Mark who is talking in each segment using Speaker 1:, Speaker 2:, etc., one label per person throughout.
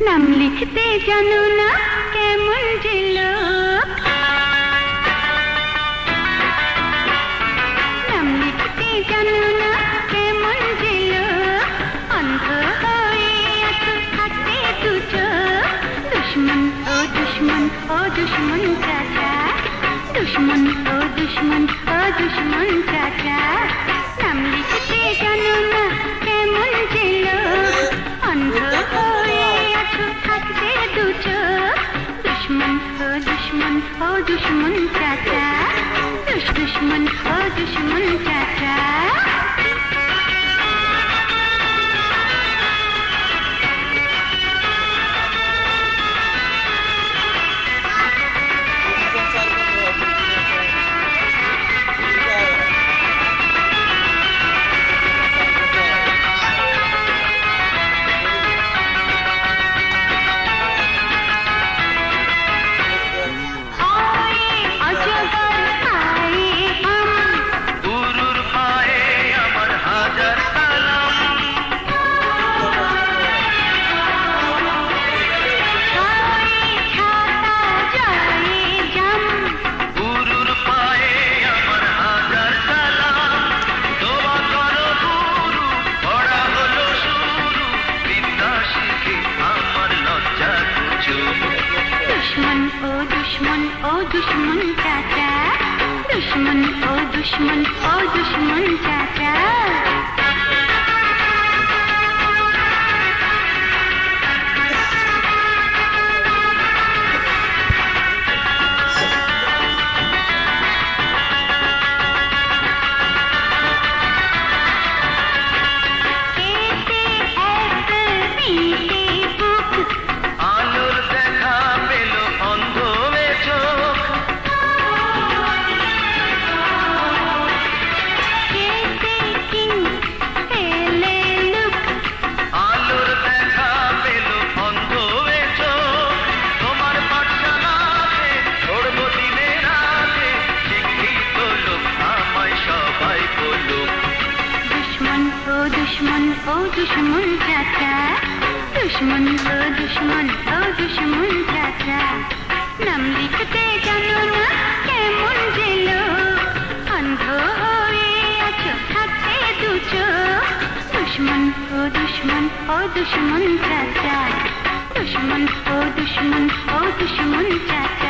Speaker 1: নাম লিখতে জানো না কেমন যে না কেমন দুশ্মন ও দুশ্মন ও দুশ্মন চাচা। দুশ্মন ও দুশ্মন ও দুশ্মন চাচা। নাম লিখতে দুশ্মন ও দুশ্মন চাচা দুশ দুশ্মন দুশ্মন ও দুশ্মন ও দুশ্মন চাচা দুশ্মন ও দুশ্মন ও দুশ্মন চাচা দুশ্মন ও দুশ্মন চাচা দুশ্মন ও দুশ্মন ও নাম লিখতে জানো না কেমন লোক অন্ধ হয়ে আছো থাকতে দু দুশ্মন ও দুশ্মন ও দুশ্মন চাচা দুশ্মন ও দুশ্মন ও দুশ্মন চাচা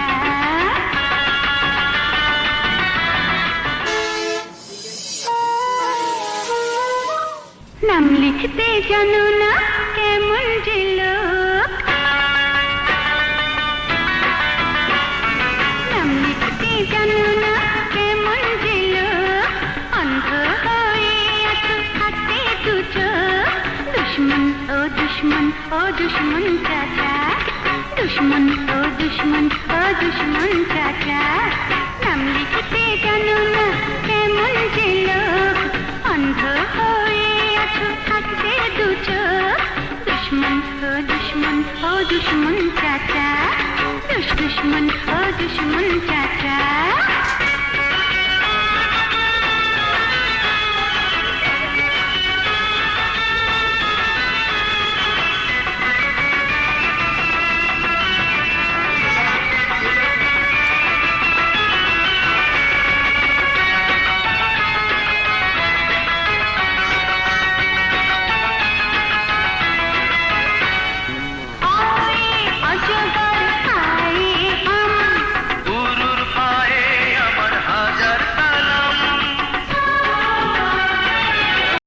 Speaker 1: নাম লিখতে জানো না? কেমন যে না? কেমন দুশ্মন, ও দুশ্মন ও দুশ্মন চাচা। দুশ্মন, ও দুশ্মন ও দুশ্মন চাচা। दुश्मन चाचा दुश्मन ओ दुश्मन चाचा